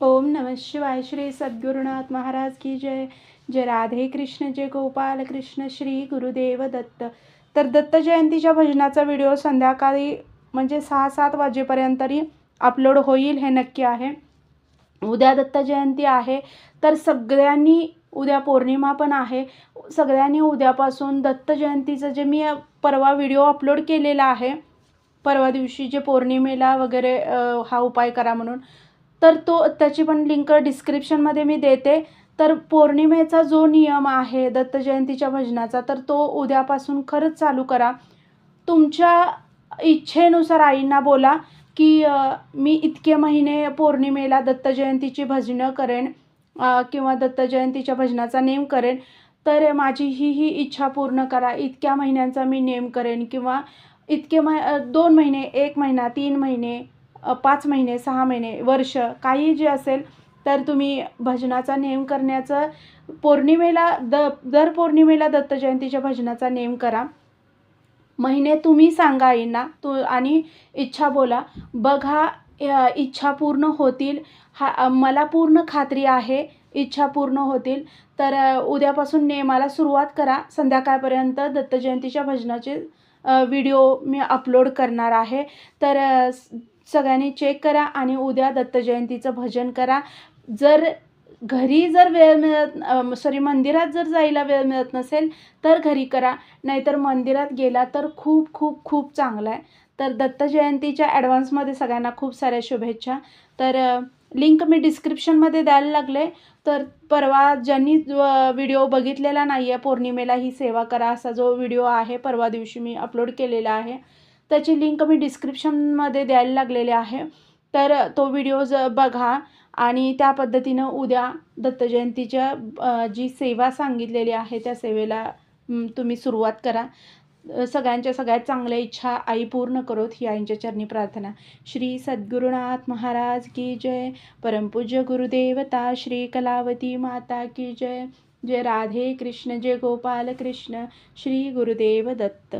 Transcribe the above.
ओम नमः शिवाय श्री सद्गुरुनाथ महाराज की जय। जय राधे कृष्ण जय गोपाल कृष्ण श्री गुरुदेव दत्त। तर दत्त जयंतीच्या भजनाचा व्हिडिओ संध्याकाळी म्हणजे सहा सात वाजेपर्यंत तरी अपलोड होईल हे नक्की आहे. उद्या दत्त जयंती आहे तर सगळ्यांनी उद्या पौर्णिमा पण आहे. सगळ्यांनी उद्यापासून दत्त जयंतीचं जे मी परवा व्हिडिओ अपलोड केलेला आहे परवा दिवशी जे पौर्णिमेला वगैरे हा उपाय करा म्हणून तर तो त्याची पण लिंक डिस्क्रिप्शनमध्ये मी देते. तर पौर्णिमेचा जो नियम आहे दत्त जयंतीच्या भजनाचा तर तो उद्यापासून खरंच चालू करा. तुमच्या इच्छेनुसार आईंना बोला की मी इतके महिने पौर्णिमेला दत्त जयंतीची भजनं करेन किंवा दत्त जयंतीच्या भजनाचा नेम करेन. तर माझी ही ही इच्छा पूर्ण करा. इतक्या महिन्यांचा मी नेम करेन किंवा इतके म दोन महिने एक महिना तीन महिने पाच महिने सहा महिने वर्ष काही जे असेल तर तुम्ही भजनाचा नेम करण्याचं पौर्णिमेला द दर पौर्णिमेला दत्त जयंतीच्या भजनाचा नेम करा. महिने तुम्ही सांगा आईंना तू आणि इच्छा बोला बघा इच्छा पूर्ण होतील हा मला पूर्ण खात्री आहे इच्छा पूर्ण होतील तर उद्यापासून नेमाला सुरुवात करा. संध्याकाळपर्यंत दत्त जयंतीच्या भजनाचे व्हिडिओ मी अपलोड करणार आहे. तर सगळ्यांनी चेक करा आणि उद्या दत्त जयंतीचं भजन करा. जर घरी जर वेळ मिळत सॉरी मंदिरात जर जायला वेळ मिळत नसेल तर घरी करा. नाहीतर मंदिरात गेला तर खूप खूप खूप चांगला आहे. तर दत्त जयंतीच्या ॲडव्हान्समध्ये सगळ्यांना खूप साऱ्या शुभेच्छा. तर लिंक मी डिस्क्रिप्शनमध्ये द्यायला लागले. तर परवा ज्यांनी व्हिडिओ बघितलेला नाही आहे पौर्णिमेला ही सेवा करा असा जो व्हिडिओ आहे परवा दिवशी मी अपलोड केलेला आहे. त्याची लिंक मी डिस्क्रिप्शनमध्ये द्यायला लागलेले आहे. तर तो व्हिडिओ बघा आणि त्या पद्धतीनं उद्या दत्त जयंतीच्या जी सेवा सांगितलेली आहे त्या सेवेला तुम्ही सुरुवात करा. सगळ्यांच्या सगळ्यात चांगल्या इच्छा आई पूर्ण करोत ही आईंच्या चरणी प्रार्थना. श्री सद्गुरुनाथ महाराज की जय. परमपूज्य गुरुदेवता श्री कलावती माता की जय. जय राधे कृष्ण जय गोपाल कृष्ण श्री गुरुदेव दत्त.